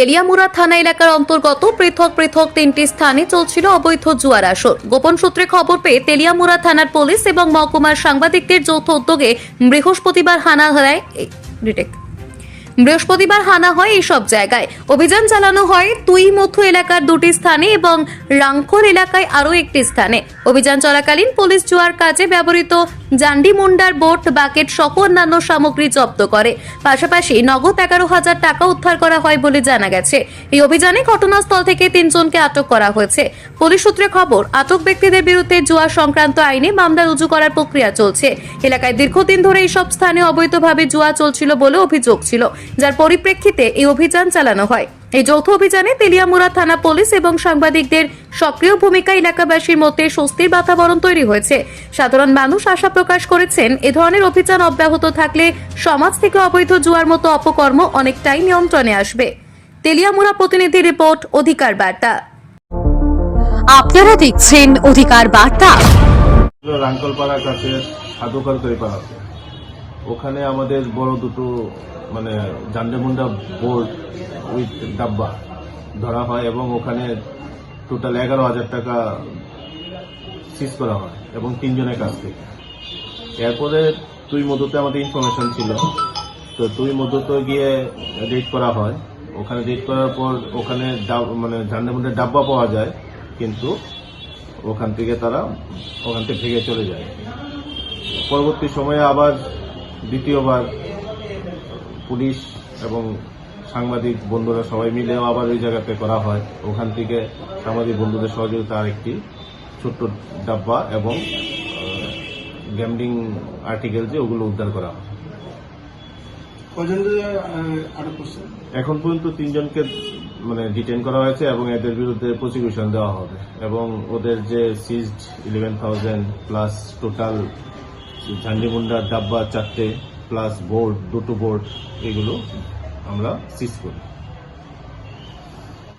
তেলিয়ামুড়া থানা এলাকার অন্তর্গত পৃথক পৃথক তিনটি স্থানে চলছিল অবৈধ জুয়ার আসর। গোপন সূত্রে খবর পেয়ে তেলিয়ামুড়া থানার পুলিশ এবং মহকুমার সাংবাদিকদের যৌথ উদ্যোগে বৃহস্পতিবার হানা হারায় রিটেক বৃহস্পতিবার হানা হয় এইসব জায়গায়। অভিযান চালানো হয় তুই মথু এলাকার দুটি স্থানে এবং রাংখোর এলাকায় আরও একটি স্থানে। অভিযান চলাকালীন পুলিশ জুয়ার কাজে ব্যবহৃত জান্ডি মুন্ডার বোট, বাকেট সহ অন্যান্য সামগ্রী জব্দ করে। পাশাপাশি নগদ এগারো হাজার টাকা উদ্ধার করা হয় বলে জানা গেছে। এই অভিযানে ঘটনাস্থল থেকে তিনজনকে আটক করা হয়েছে। পুলিশ সূত্রে খবর, আটক ব্যক্তিদের বিরুদ্ধে জুয়া সংক্রান্ত আইনে মামলা রুজু করার প্রক্রিয়া চলছে। এলাকায় দীর্ঘদিন ধরে এইসব স্থানে অবৈধভাবে জুয়া চলছিল বলে অভিযোগ ছিল। যার পরিপ্রেক্ষিতে এই অভিযান চালানো হয়। এই যৌথ অভিযানে তেলিয়ামুড়া থানা পুলিশ এবং সাংবাদিকদের সক্রিয় ভূমিকা এলাকাবাসীর মধ্যে স্বস্তির বাতাবরণ তৈরি হয়েছে। সাধারণ মানুষ আশা প্রকাশ করেছেন, এ ধরনের অভিযান অব্যাহত থাকলে সমাজ থেকে অবৈধ জুয়ার মতো অপকর্ম অনেকটাই নিয়ন্ত্রণে আসবে। তেলিয়ামুড়া প্রতিনিধি রিপোর্ট, অধিকার বার্তা। আপনারা দেখছেন অধিকার বার্তা। রাঙ্কলপাড়ার কাছে সাধুকার পাড়াতে ওখানে আমাদের বড় দুটো মানে জান্ডেমুন্ডা বোর্ড উইথ ডাব্বা ধরা হয় এবং ওখানে টোটাল এগারো হাজার টাকা সিজ করা হয় এবং তিনজনের কাছ থেকে। এরপরে তুই মধুতে আমাদের ইনফরমেশন ছিল। তো তুই মধুতে গিয়ে রেড করা হয়। ওখানে রেড করার পর ওখানে মানে ঝান্ডামুন্ডার ডাব্বা পাওয়া যায়, কিন্তু ওখান থেকে তারা ওখান থেকে ভেঙে চলে যায়। পরবর্তী সময়ে আবার দ্বিতীয়বার পুলিশ এবং সাংবাদিক বন্ধুরা সবাই মিলেও আবার ওই জায়গাতে করা হয়। ওখান থেকে সাংবাদিক বন্ধুদের সহযোগিতা আরেকটি ছোট্ট ডাব্বা এবং গ্যামলিং আর্টিকেল যে ওগুলো উদ্ধার করা হয়। এখন পর্যন্ত তিনজনকে মানে ডিটেন করা হয়েছে এবং এদের বিরুদ্ধে প্রসিকিউশন দেওয়া হবে। এবং ওদের যে seized eleven thousand plus total ঝান্ডিমুন্ডা ডাব্বা চারটে প্লাস বোর্ড দুটো বোর্ড এগুলো আমরা সিজ করি।